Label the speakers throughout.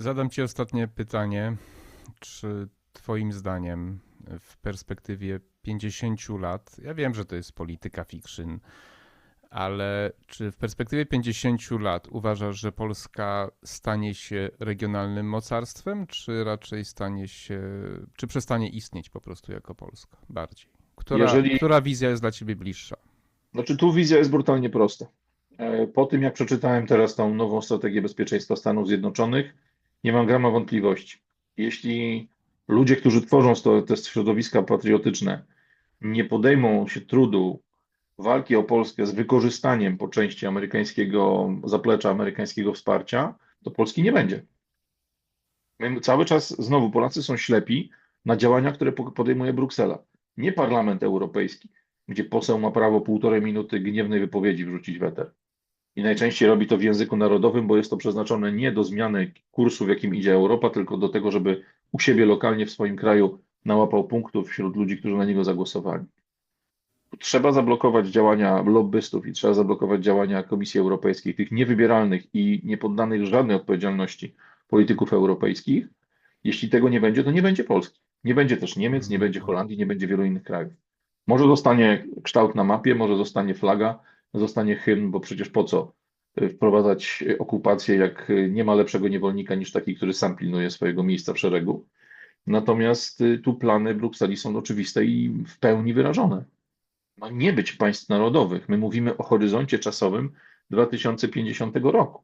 Speaker 1: Zadam Ci ostatnie pytanie. Czy Twoim zdaniem w perspektywie 50 lat, ja wiem, że to jest polityka fiction, ale czy w perspektywie 50 lat uważasz, że Polska stanie się regionalnym mocarstwem, czy raczej stanie się, czy przestanie istnieć po prostu jako Polska bardziej? Która,
Speaker 2: Jeżeli-
Speaker 1: która wizja jest dla Ciebie bliższa?
Speaker 2: Znaczy, tu wizja jest brutalnie prosta. E, Po tym, jak przeczytałem teraz tą nową strategię bezpieczeństwa Stanów Zjednoczonych, nie mam grama wątpliwości. Jeśli ludzie, którzy tworzą te środowiska patriotyczne, nie podejmą się trudu walki o Polskę z wykorzystaniem po części amerykańskiego zaplecza, amerykańskiego wsparcia, to Polski nie będzie. My cały czas, znowu, Polacy są ślepi na działania, które po- podejmuje Bruksela, nie Parlament Europejski gdzie poseł ma prawo półtorej minuty gniewnej wypowiedzi wrzucić w eter. I najczęściej robi to w języku narodowym, bo jest to przeznaczone nie do zmiany kursu, w jakim idzie Europa, tylko do tego, żeby u siebie lokalnie w swoim kraju nałapał punktów wśród ludzi, którzy na niego zagłosowali. Trzeba zablokować działania lobbystów i trzeba zablokować działania Komisji Europejskiej, tych niewybieralnych i niepoddanych żadnej odpowiedzialności polityków europejskich. Jeśli tego nie będzie, to nie będzie Polski. Nie będzie też Niemiec, nie będzie Holandii, nie będzie wielu innych krajów. Może zostanie kształt na mapie, może zostanie flaga, zostanie hymn, bo przecież po co y, wprowadzać y, okupację, jak y, nie ma lepszego niewolnika niż taki, który sam pilnuje swojego miejsca w szeregu. Natomiast tu plany Brukseli są oczywiste i w pełni wyrażone. Ma nie być państw narodowych. My mówimy o horyzoncie czasowym 2050 roku.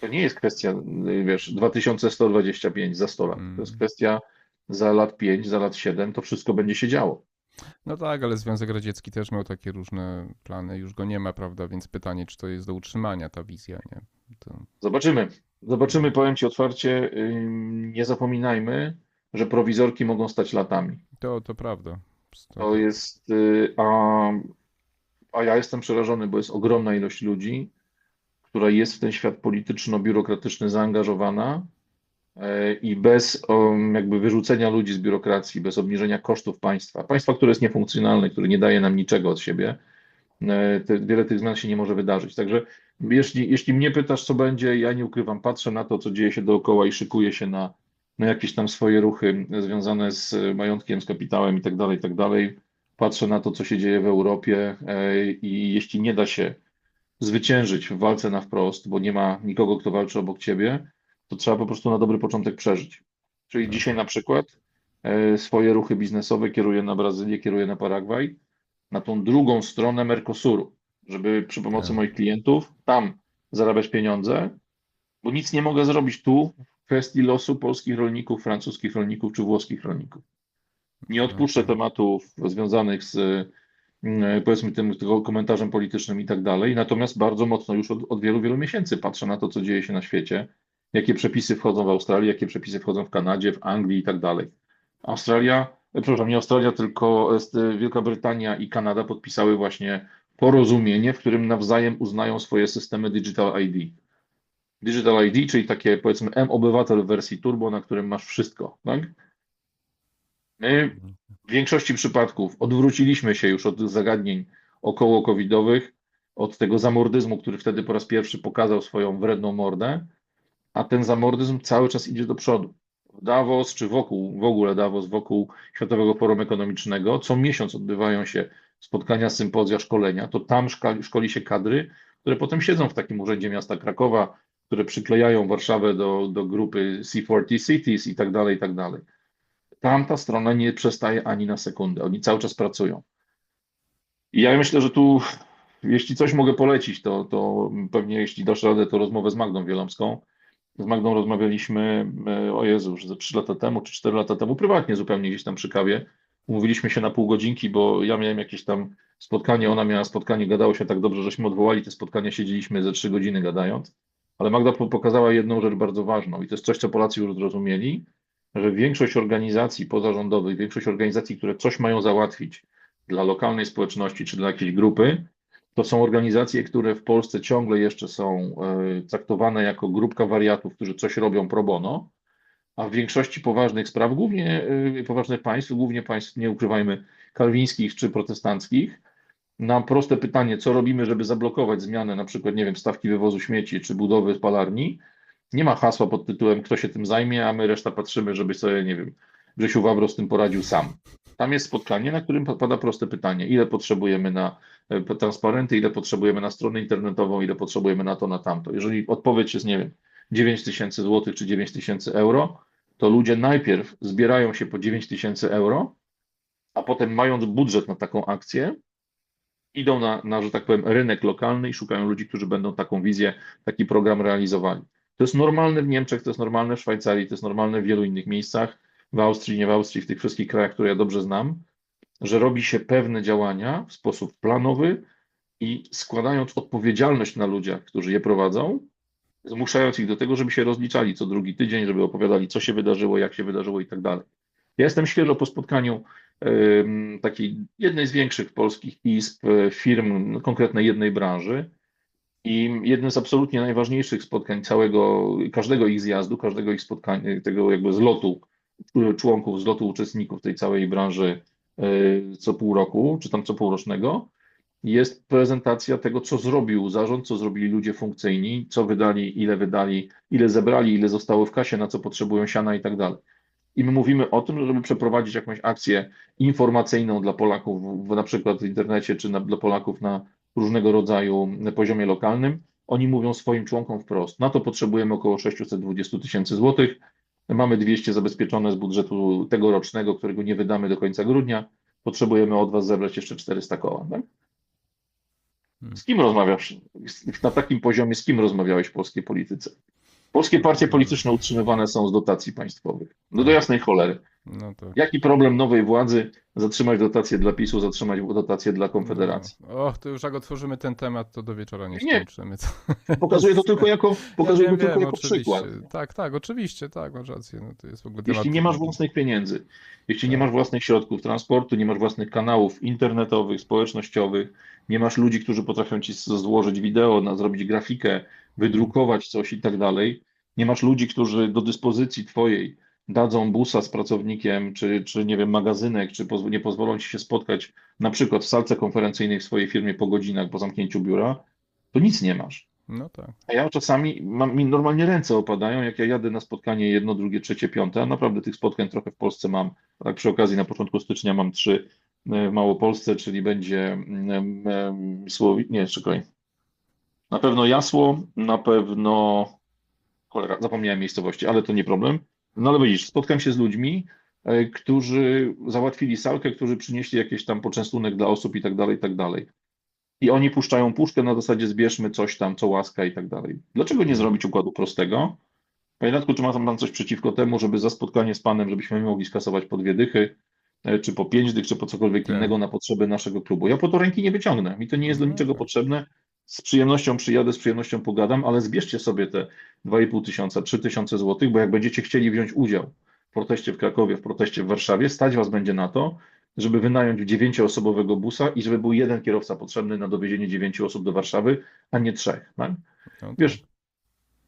Speaker 2: To nie jest kwestia, wiesz, 2125 za 100 lat. To jest
Speaker 1: Mm.
Speaker 2: kwestia za lat 5, za lat 7, to wszystko będzie się działo.
Speaker 1: No tak, ale Związek Radziecki też miał takie różne plany, już go nie ma, prawda? Więc pytanie, czy to jest do utrzymania ta wizja, nie? To...
Speaker 2: Zobaczymy. Zobaczymy, powiem Ci otwarcie, nie zapominajmy, że prowizorki mogą stać latami.
Speaker 1: To, to prawda.
Speaker 2: To jest, y, a, a ja jestem przerażony, bo jest ogromna ilość ludzi, która jest w ten świat polityczno-biurokratyczny zaangażowana i bez jakby wyrzucenia ludzi z biurokracji, bez obniżenia kosztów państwa, państwa, które jest niefunkcjonalne, które nie daje nam niczego od siebie, e, te, wiele tych zmian się nie może wydarzyć. Także jeśli, jeśli mnie pytasz, co będzie, ja nie ukrywam, patrzę na to, co dzieje się dookoła i szykuję się na, na jakieś tam swoje ruchy związane z majątkiem, z kapitałem i tak dalej, i tak. Patrzę na to, co się dzieje w Europie e, i jeśli nie da się zwyciężyć w walce na wprost, bo nie ma nikogo, kto walczy obok ciebie, to trzeba po prostu na dobry początek przeżyć. Czyli dzisiaj na przykład e, swoje ruchy biznesowe kieruję na Brazylię, kieruję na Paragwaj, na tą drugą stronę Mercosuru, żeby przy pomocy
Speaker 1: Tak.
Speaker 2: moich klientów tam zarabiać pieniądze, bo nic nie mogę zrobić tu w kwestii losu polskich rolników, francuskich rolników czy włoskich rolników. Nie odpuszczę tematów związanych z mm, powiedzmy tym tego komentarzem politycznym i tak dalej, natomiast bardzo mocno już od, od wielu, wielu miesięcy patrzę na to, co dzieje się na świecie, jakie przepisy wchodzą w Australii, jakie przepisy wchodzą w Kanadzie, w Anglii i tak dalej. Australia, e, przepraszam, nie Australia, tylko jest, e, Wielka Brytania i Kanada podpisały właśnie porozumienie, w którym nawzajem uznają swoje systemy Digital ID. Digital ID, czyli takie powiedzmy M-Obywatel w wersji turbo, na którym masz wszystko, tak? My w większości przypadków odwróciliśmy się już od zagadnień około covidowych, od tego zamordyzmu, który wtedy po raz pierwszy pokazał swoją wredną mordę, a ten zamordyzm cały czas idzie do przodu. W Davos, czy wokół, w ogóle Davos, wokół Światowego Forum Ekonomicznego, co miesiąc odbywają się spotkania, sympozja, szkolenia, to tam szkoli się kadry, które potem siedzą w takim urzędzie miasta Krakowa, które przyklejają Warszawę do, do grupy C40 Cities i tak dalej, i tak dalej. Tamta strona nie przestaje ani na sekundę. Oni cały czas pracują. I ja myślę, że tu, jeśli coś mogę polecić, to, to pewnie jeśli dasz radę, to rozmowę z Magdą Wielamską. Z Magdą rozmawialiśmy, e, o Jezu, już ze 3 lata temu czy 4 lata temu, prywatnie zupełnie gdzieś tam przy kawie. Umówiliśmy się na pół godzinki, bo ja miałem jakieś tam spotkanie, ona miała spotkanie, gadało się tak dobrze, żeśmy odwołali te spotkania, siedzieliśmy ze 3 godziny gadając. Ale Magda po- pokazała jedną rzecz bardzo ważną i to jest coś, co Polacy już zrozumieli, że większość organizacji pozarządowych, większość organizacji, które coś mają załatwić dla lokalnej społeczności czy dla jakiejś grupy, to są organizacje, które w Polsce ciągle jeszcze są e, traktowane jako grupka wariatów, którzy coś robią pro bono, a w większości poważnych spraw, głównie e, poważnych państw, głównie państw, nie ukrywajmy, kalwińskich czy protestanckich, na proste pytanie, co robimy, żeby zablokować zmianę na przykład, nie wiem, stawki wywozu śmieci czy budowy spalarni, Nie ma hasła pod tytułem kto się tym zajmie, a my reszta patrzymy, żeby sobie, nie wiem, Grzesiu Wawro z tym poradził sam. Tam jest spotkanie, na którym pada proste pytanie, ile potrzebujemy na e, transparenty, ile potrzebujemy na stronę internetową, ile potrzebujemy na to, na tamto. Jeżeli odpowiedź jest, nie wiem, 9 tysięcy złotych czy 9 tysięcy euro, to ludzie najpierw zbierają się po 9 tysięcy euro, a potem mając budżet na taką akcję, idą na, na, że tak powiem, rynek lokalny i szukają ludzi, którzy będą taką wizję, taki program realizowali. To jest normalne w Niemczech, to jest normalne w Szwajcarii, to jest normalne w wielu innych miejscach, w Austrii, nie w Austrii, w tych wszystkich krajach, które ja dobrze znam, że robi się pewne działania w sposób planowy i składając odpowiedzialność na ludziach, którzy je prowadzą, zmuszając ich do tego, żeby się rozliczali co drugi tydzień, żeby opowiadali, co się wydarzyło, jak się wydarzyło i tak dalej. Ja jestem świeżo po spotkaniu takiej jednej z większych polskich izb, e, firm konkretnej jednej branży. I jednym z absolutnie najważniejszych spotkań całego, każdego ich zjazdu, każdego ich spotkania, tego jakby zlotu członków, zlotu uczestników tej całej branży e, co pół roku, czy tam co półrocznego, jest prezentacja tego, co zrobił zarząd, co zrobili ludzie funkcyjni, co wydali, ile wydali, ile zebrali, ile zostało w kasie, na co potrzebują siana i tak dalej. I my mówimy o tym, żeby przeprowadzić jakąś akcję informacyjną dla Polaków, w, na przykład w internecie, czy na, dla Polaków na różnego rodzaju poziomie lokalnym. Oni mówią swoim członkom wprost. Na to potrzebujemy około 620 tysięcy złotych. Mamy 200 zabezpieczone z budżetu tegorocznego, którego nie wydamy do końca grudnia. Potrzebujemy od Was zebrać jeszcze 400 koła. Tak? Hmm. Z kim rozmawiasz? Na takim poziomie, z kim rozmawiałeś w polskiej polityce? Polskie partie polityczne utrzymywane są z dotacji państwowych. No do jasnej cholery. No to... Jaki problem nowej władzy zatrzymać dotacje dla PiSu, zatrzymać dotacje dla Konfederacji?
Speaker 1: No. Och, to już jak otworzymy ten temat, to do wieczora nie skończymy.
Speaker 2: Nie. Pokazuję to tylko jako, pokazuję ja wiem, to tylko wiem, jako przykład.
Speaker 1: Tak, tak, oczywiście, tak, masz rację. No to jest w ogóle
Speaker 2: jeśli nie masz własnych pieniędzy, jeśli tak. nie masz własnych środków transportu, nie masz własnych kanałów internetowych, społecznościowych, nie masz ludzi, którzy potrafią ci złożyć wideo, na, zrobić grafikę, wydrukować coś i tak dalej, nie masz ludzi, którzy do dyspozycji twojej dadzą busa z pracownikiem, czy, czy nie wiem, magazynek, czy nie pozwolą ci się spotkać na przykład w salce konferencyjnej w swojej firmie po godzinach po zamknięciu biura, to nic nie masz.
Speaker 1: No tak.
Speaker 2: A ja czasami, mam, mi normalnie ręce opadają, jak ja jadę na spotkanie jedno, drugie, trzecie, piąte, a naprawdę tych spotkań trochę w Polsce mam. Tak przy okazji na początku stycznia mam trzy e, w Małopolsce, czyli będzie um, Słowi... nie, czekaj. Na pewno Jasło, na pewno cholera, zapomniałem miejscowości, ale to nie problem. No ale widzisz, spotkam się z ludźmi, e, którzy załatwili salkę, którzy przynieśli jakieś tam poczęstunek dla osób i tak dalej, i tak dalej. I oni puszczają puszkę na zasadzie zbierzmy coś tam, co łaska i tak dalej. Dlaczego nie zrobić układu prostego? Panie Radku, czy ma pan coś przeciwko temu, żeby za spotkanie z panem, żebyśmy mogli skasować po dwie dychy, e, czy po pięć dych, czy po cokolwiek tak. innego na potrzeby naszego klubu? Ja po to ręki nie wyciągnę. Mi to nie jest do no niczego tak. potrzebne z przyjemnością przyjadę, z przyjemnością pogadam, ale zbierzcie sobie te 2,5 tysiąca, 3 tysiące złotych, bo jak będziecie chcieli wziąć udział w proteście w Krakowie, w proteście w Warszawie, stać was będzie na to, żeby wynająć dziewięcioosobowego busa i żeby był jeden kierowca potrzebny na dowiezienie dziewięciu osób do Warszawy, a nie trzech. Tak? Wiesz,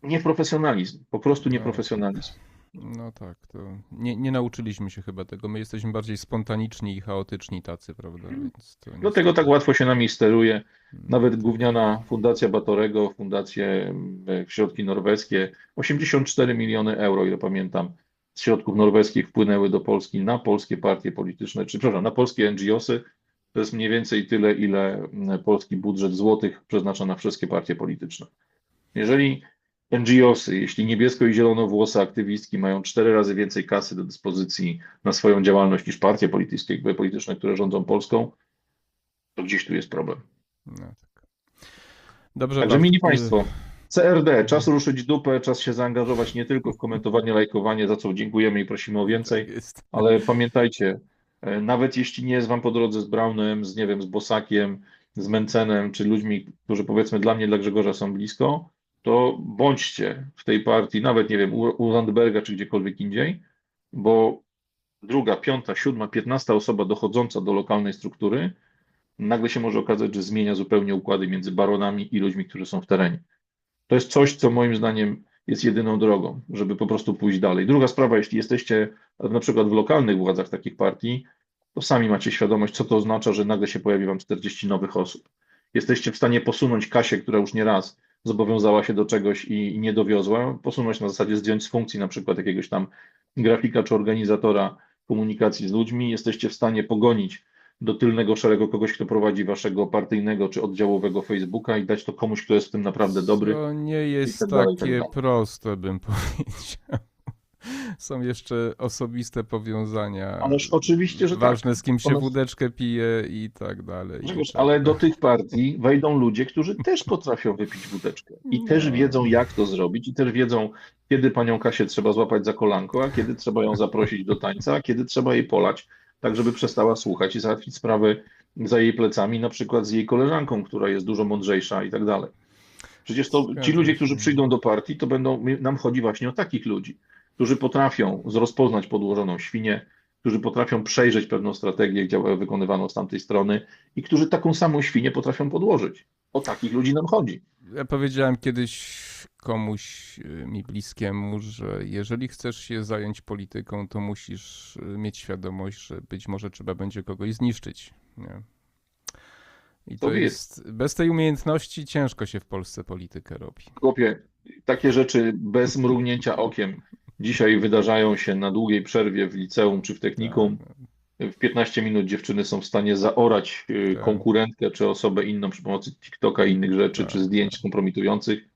Speaker 2: nieprofesjonalizm, po prostu no. nieprofesjonalizm.
Speaker 1: No tak, to nie, nie nauczyliśmy się chyba tego. My jesteśmy bardziej spontaniczni i chaotyczni tacy, prawda?
Speaker 2: Mhm. Więc to Dlatego tak łatwo się nami steruje. Hmm. Nawet gówniana Fundacja Batorego, Fundacje e, Środki Norweskie, 84 miliony euro, ile pamiętam, z środków norweskich wpłynęły do Polski na polskie partie polityczne, czy przepraszam, na polskie NGOsy. To jest mniej więcej tyle, ile polski budżet złotych przeznacza na wszystkie partie polityczne. Jeżeli NGOsy, jeśli niebiesko i zielonowłose aktywistki mają cztery razy więcej kasy do dyspozycji na swoją działalność niż partie polityczne, polityczne które rządzą Polską, to gdzieś tu jest problem. No tak. Dobrze. Także mini Państwo, CRD, czas ruszyć dupę, czas się zaangażować nie tylko w komentowanie, lajkowanie, za co dziękujemy i prosimy o więcej, tak ale pamiętajcie, e, nawet jeśli nie jest Wam po drodze z Brownem, z nie wiem, z Bosakiem, z Mencenem, czy ludźmi, którzy powiedzmy dla mnie, dla Grzegorza są blisko, to bądźcie w tej partii, nawet nie wiem, u Landberga czy gdziekolwiek indziej, bo druga, piąta, siódma, piętnasta osoba dochodząca do lokalnej struktury nagle się może okazać, że zmienia zupełnie układy między baronami i ludźmi, którzy są w terenie. To jest coś, co moim zdaniem jest jedyną drogą, żeby po prostu pójść dalej. Druga sprawa, jeśli jesteście na przykład w lokalnych władzach takich partii, to sami macie świadomość, co to oznacza, że nagle się pojawi wam 40 nowych osób. Jesteście w stanie posunąć Kasię, która już nie raz zobowiązała się do czegoś i, i nie dowiozła, posunąć na zasadzie zdjąć z funkcji na przykład jakiegoś tam grafika czy organizatora komunikacji z ludźmi, jesteście w stanie pogonić do tylnego szeregu kogoś, kto prowadzi waszego partyjnego czy oddziałowego Facebooka i dać to komuś, kto jest w tym naprawdę dobry.
Speaker 1: To nie jest
Speaker 2: tak dalej, tak
Speaker 1: takie
Speaker 2: dalej.
Speaker 1: proste, bym powiedział. Są jeszcze osobiste powiązania.
Speaker 2: Ależ oczywiście, że tak.
Speaker 1: Ważne, z kim się
Speaker 2: One-
Speaker 1: wódeczkę pije i tak dalej. i
Speaker 2: Grzegorz,
Speaker 1: tak
Speaker 2: ale
Speaker 1: dalej.
Speaker 2: do tych partii wejdą ludzie, którzy też potrafią wypić wódeczkę i
Speaker 1: No.
Speaker 2: też wiedzą, jak to zrobić, i też wiedzą, kiedy panią Kasię trzeba złapać za kolanko, a kiedy trzeba ją zaprosić do tańca, a kiedy trzeba jej polać, tak żeby przestała słuchać i załatwić sprawy za jej plecami, na przykład z jej koleżanką, która jest dużo mądrzejsza i tak dalej. Przecież to ci ludzie, którzy przyjdą do partii, to będą, nam chodzi właśnie o takich ludzi, którzy potrafią rozpoznać podłożoną świnię, którzy potrafią przejrzeć pewną strategię wykonywaną z tamtej strony i którzy taką samą świnię potrafią podłożyć. O takich ludzi nam chodzi.
Speaker 1: Ja powiedziałem kiedyś komuś y, mi bliskiemu, że jeżeli chcesz się zająć polityką, to musisz y, mieć świadomość, że być może trzeba będzie kogoś zniszczyć. Nie? I to
Speaker 2: To
Speaker 1: jest, bez tej umiejętności ciężko się w Polsce politykę robi.
Speaker 2: Chłopie, takie rzeczy bez mrugnięcia okiem dzisiaj wydarzają się na długiej przerwie w liceum czy w technikum.
Speaker 1: Tak.
Speaker 2: W 15 minut dziewczyny są w stanie zaorać y,
Speaker 1: Tak.
Speaker 2: konkurentkę czy osobę inną przy pomocy TikToka i innych rzeczy,
Speaker 1: Tak,
Speaker 2: czy zdjęć kompromitujących.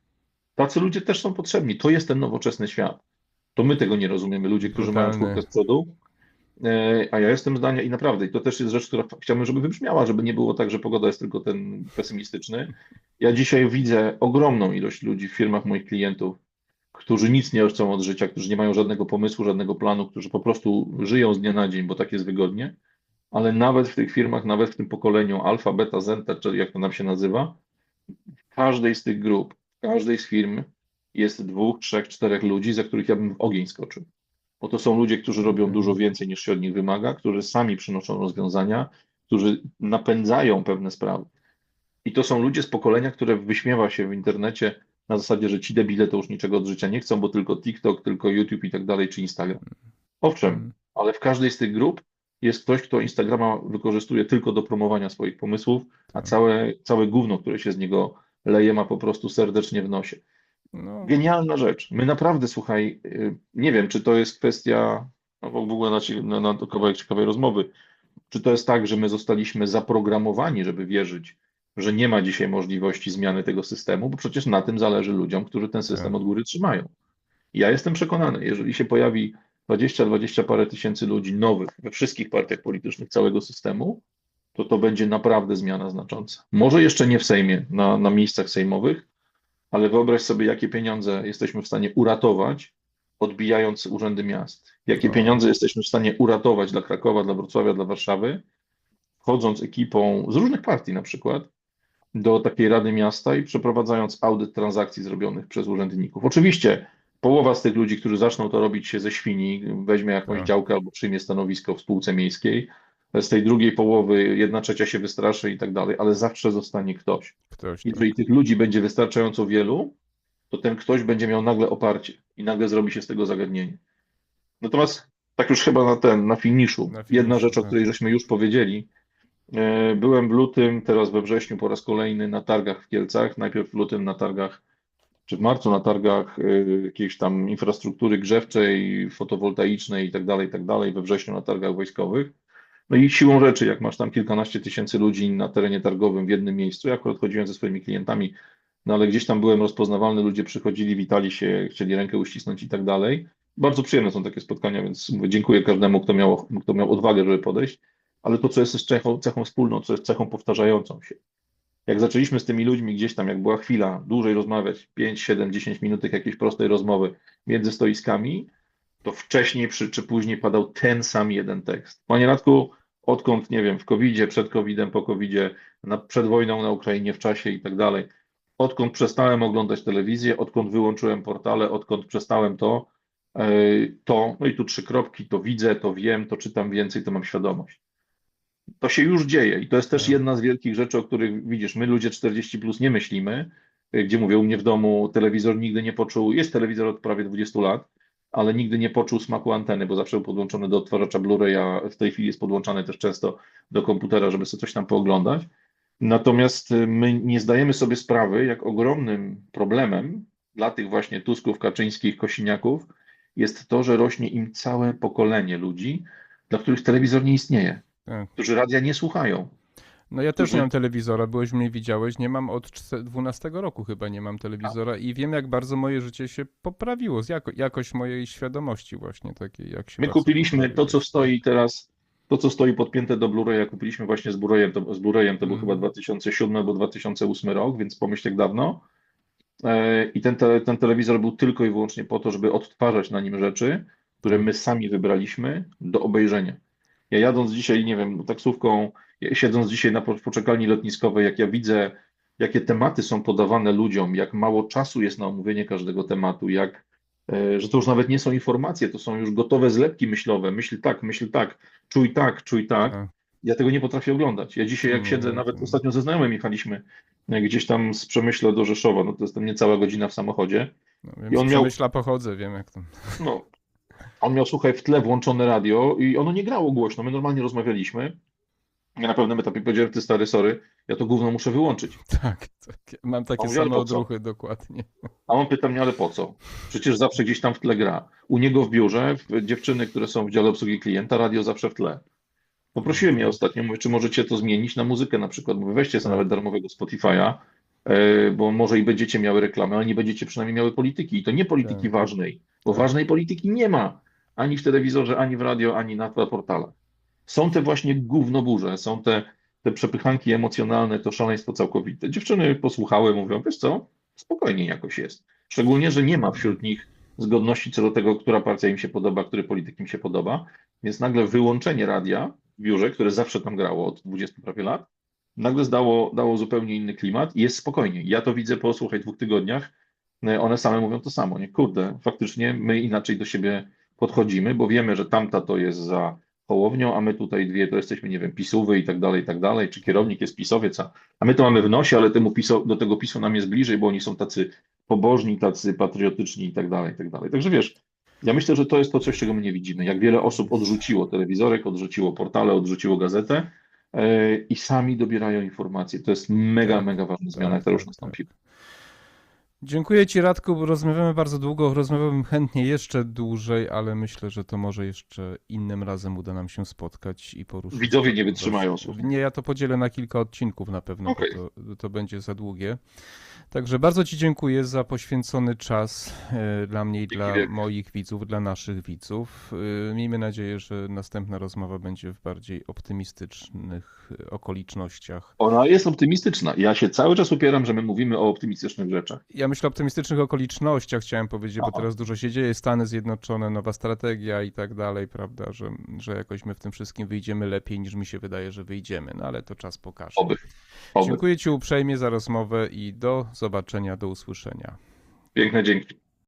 Speaker 2: Tacy ludzie też są potrzebni. To jest ten nowoczesny świat. To my tego nie rozumiemy, ludzie, którzy mają
Speaker 1: Brutalny.
Speaker 2: czwórkę z przodu. E, A ja jestem zdania i naprawdę, i to też jest rzecz, która chciałbym, żeby wybrzmiała, żeby nie było tak, że pogoda jest tylko ten pesymistyczny. Ja dzisiaj widzę ogromną ilość ludzi w firmach moich klientów, którzy nic nie chcą od życia, którzy nie mają żadnego pomysłu, żadnego planu, którzy po prostu żyją z dnia na dzień, bo tak jest wygodnie. Ale nawet w tych firmach, nawet w tym pokoleniu alfa, beta, zenta, czy jak to nam się nazywa, w każdej z tych grup, w każdej z firm jest dwóch, trzech, czterech ludzi, za których ja bym w ogień skoczył. Bo to są ludzie, którzy robią dużo więcej niż się od nich wymaga, którzy sami przynoszą rozwiązania, którzy napędzają pewne sprawy. I to są ludzie z pokolenia, które wyśmiewa się w internecie na zasadzie, że ci debile to już niczego od życia nie chcą, bo tylko TikTok, tylko YouTube i tak dalej, czy Instagram. Owszem,
Speaker 1: Mm.
Speaker 2: ale w każdej z tych grup jest ktoś, kto Instagrama wykorzystuje tylko do promowania swoich pomysłów, a całe, całe gówno, które się z niego leje, ma po prostu serdecznie w nosie.
Speaker 1: No,
Speaker 2: Genialna rzecz. My naprawdę, słuchaj, y, nie wiem, czy to jest kwestia, no w ogóle na, na, na kawałek ciekawej rozmowy, czy to jest tak, że my zostaliśmy zaprogramowani, żeby wierzyć, że nie ma dzisiaj możliwości zmiany tego systemu, bo przecież na tym zależy ludziom, którzy ten system
Speaker 1: Tak.
Speaker 2: od góry trzymają. Ja jestem przekonany, jeżeli się pojawi 20, 20 parę tysięcy ludzi nowych we wszystkich partiach politycznych całego systemu, to to będzie naprawdę zmiana znacząca. Może jeszcze nie w Sejmie, na, na miejscach sejmowych, ale wyobraź sobie, jakie pieniądze jesteśmy w stanie uratować, odbijając urzędy miast. Jakie
Speaker 1: No.
Speaker 2: pieniądze jesteśmy w stanie uratować dla Krakowa, dla Wrocławia, dla Warszawy, wchodząc ekipą z różnych partii na przykład do takiej Rady Miasta i przeprowadzając audyt transakcji zrobionych przez urzędników. Oczywiście połowa z tych ludzi, którzy zaczną to robić się ze świni, weźmie jakąś
Speaker 1: Tak.
Speaker 2: działkę albo przyjmie stanowisko w spółce miejskiej, z tej drugiej połowy jedna trzecia się wystraszy i tak dalej, ale zawsze zostanie ktoś.
Speaker 1: ktoś
Speaker 2: I
Speaker 1: tak.
Speaker 2: Jeżeli tych ludzi będzie wystarczająco wielu, to ten ktoś będzie miał nagle oparcie i nagle zrobi się z tego zagadnienie. Natomiast tak już chyba na ten, na finiszu,
Speaker 1: Na
Speaker 2: jedna
Speaker 1: finiszu,
Speaker 2: rzecz, o
Speaker 1: tak.
Speaker 2: której żeśmy już powiedzieli. E, Byłem w lutym, teraz we wrześniu po raz kolejny na targach w Kielcach. Najpierw w lutym na targach, czy w marcu na targach e, jakiejś tam infrastruktury grzewczej, fotowoltaicznej i tak dalej, tak dalej. We wrześniu na targach wojskowych. No i siłą rzeczy, jak masz tam kilkanaście tysięcy ludzi na terenie targowym w jednym miejscu, ja akurat chodziłem ze swoimi klientami, no ale gdzieś tam byłem rozpoznawalny, ludzie przychodzili, witali się, chcieli rękę uścisnąć i tak dalej. Bardzo przyjemne są takie spotkania, więc dziękuję każdemu, kto miał, kto miał odwagę, żeby podejść, ale to, co jest cechą, cechą wspólną, co jest cechą powtarzającą się. Jak zaczęliśmy z tymi ludźmi gdzieś tam, jak była chwila dłużej rozmawiać, 5, 7, 10 minutek jakiejś prostej rozmowy między stoiskami, to wcześniej czy, czy później padał ten sam jeden tekst. Panie Radku, odkąd, nie wiem, w COVID-zie, przed COVID-em, po COVID-zie, na, przed wojną na Ukrainie, w czasie i tak dalej, odkąd przestałem oglądać telewizję, odkąd wyłączyłem portale, odkąd przestałem to, e, to, no i tu trzy kropki, to widzę, to wiem, to czytam więcej, to mam świadomość. To się już dzieje i to jest też
Speaker 1: Tak.
Speaker 2: jedna z wielkich rzeczy, o których widzisz, my ludzie 40 plus nie myślimy, y, gdzie mówię, u mnie w domu telewizor nigdy nie poczuł, jest telewizor od prawie 20 lat, ale nigdy nie poczuł smaku anteny, bo zawsze był podłączony do odtwarzacza Blu-ray, a w tej chwili jest podłączany też często do komputera, żeby sobie coś tam pooglądać. Natomiast y, my nie zdajemy sobie sprawy, jak ogromnym problemem dla tych właśnie Tusków, Kaczyńskich, Kosiniaków jest to, że rośnie im całe pokolenie ludzi, dla których telewizor nie istnieje,
Speaker 1: Tak.
Speaker 2: którzy radia nie słuchają.
Speaker 1: No ja też nie mam telewizora, byłeś mnie widziałeś, nie mam od czte- 12 roku chyba nie mam telewizora i wiem jak bardzo moje życie się poprawiło, z jako, jakość mojej świadomości właśnie takiej, jak się
Speaker 2: My kupiliśmy
Speaker 1: poprawiło.
Speaker 2: to, co stoi teraz, to, co stoi podpięte do Blu-raya, kupiliśmy właśnie z Blu-rayem, to, z Blu-rayem to był
Speaker 1: Mhm.
Speaker 2: chyba 2007 albo 2008 rok, więc pomyśl jak dawno. E, I ten, te, ten telewizor był tylko i wyłącznie po to, żeby odtwarzać na nim rzeczy, które my sami wybraliśmy do obejrzenia. Ja jadąc dzisiaj, nie wiem, taksówką, siedząc dzisiaj na po- poczekalni lotniskowej, jak ja widzę, jakie tematy są podawane ludziom, jak mało czasu jest na omówienie każdego tematu, jak, e, że to już nawet nie są informacje, to są już gotowe zlepki myślowe, myśl tak, myśl tak, czuj tak, czuj tak.
Speaker 1: Tak.
Speaker 2: Ja tego nie potrafię oglądać. Ja dzisiaj, jak
Speaker 1: No,
Speaker 2: siedzę, nawet
Speaker 1: to-
Speaker 2: ostatnio ze znajomym jechaliśmy e, gdzieś tam z Przemyśla do Rzeszowa, no to jest tam niecała godzina w samochodzie.
Speaker 1: No,
Speaker 2: I
Speaker 1: wiem,
Speaker 2: on
Speaker 1: z
Speaker 2: miał-
Speaker 1: Przemyśla pochodzę, wiem jak to.
Speaker 2: No, on miał, słuchaj, w tle włączone radio i ono nie grało głośno. My normalnie rozmawialiśmy. Ja na pewnym etapie powiedziałem, ty stary, sorry, ja to gówno muszę wyłączyć.
Speaker 1: Tak, tak, mam takie
Speaker 2: ale
Speaker 1: same odruchy dokładnie.
Speaker 2: A on pyta mnie, ale po co? Przecież zawsze gdzieś tam w tle gra. U niego w biurze, w- dziewczyny, które są w dziale obsługi klienta, radio zawsze w tle. Poprosiłem je ostatnio, mówię, czy możecie to zmienić na muzykę na przykład. Mówię, weźcie sobie nawet darmowego Spotify'a, e, bo może i będziecie miały reklamę, ale nie będziecie przynajmniej miały polityki. I to nie polityki
Speaker 1: Tak.
Speaker 2: ważnej, bo
Speaker 1: Tak.
Speaker 2: ważnej polityki nie ma ani w telewizorze, ani w radio, ani na portalach. Są te właśnie gównoburze, są te, te przepychanki emocjonalne, to szaleństwo całkowite. Dziewczyny posłuchały, mówią, wiesz co, spokojnie jakoś jest. Szczególnie, że nie ma wśród nich zgodności co do tego, która partia im się podoba, który polityk im się podoba, więc nagle wyłączenie radia w biurze, które zawsze tam grało od 20 prawie lat, nagle dało, dało zupełnie inny klimat i jest spokojnie. Ja to widzę po, słuchaj, dwóch tygodniach, one same mówią to samo, nie? Kurde, faktycznie my inaczej do siebie podchodzimy, bo wiemy, że tamta to jest za Hołownią, a my tutaj dwie to jesteśmy, nie wiem, pisówy i tak dalej, i tak dalej, czy kierownik jest pisowiec, a, my to mamy w nosie, ale temu piso, do tego pisu nam jest bliżej, bo oni są tacy pobożni, tacy patriotyczni i tak dalej, i tak dalej. Także wiesz, ja myślę, że to jest to coś, czego my nie widzimy. Jak wiele osób odrzuciło telewizorek, odrzuciło portale, odrzuciło gazetę e, i sami dobierają informacje. To jest mega, mega ważna zmiana, która już
Speaker 1: tak,
Speaker 2: nastąpi.
Speaker 1: Dziękuję Ci Radku, rozmawiamy bardzo długo, rozmawiałbym chętnie jeszcze dłużej, ale myślę, że to może jeszcze innym razem uda nam się spotkać i poruszyć.
Speaker 2: Widzowie nie wytrzymają, słuchaj.
Speaker 1: Nie, ja to podzielę na kilka odcinków na pewno,
Speaker 2: Okej.
Speaker 1: bo to, to będzie za długie. Także bardzo Ci dziękuję za poświęcony czas e, dla mnie i dla moich widzów, dla naszych widzów. E, Miejmy nadzieję, że następna rozmowa będzie w bardziej optymistycznych e, okolicznościach.
Speaker 2: Ona jest optymistyczna. Ja się cały czas upieram, że my mówimy o optymistycznych rzeczach.
Speaker 1: Ja myślę o optymistycznych okolicznościach, chciałem powiedzieć, bo teraz dużo się dzieje, Stany Zjednoczone, nowa strategia i tak dalej, prawda, że, że jakoś my w tym wszystkim wyjdziemy lepiej niż mi się wydaje, że wyjdziemy, no ale to czas pokaże.
Speaker 2: Oby. Oby.
Speaker 1: Dziękuję Ci uprzejmie za rozmowę i do zobaczenia, do usłyszenia.
Speaker 2: Piękne dzięki.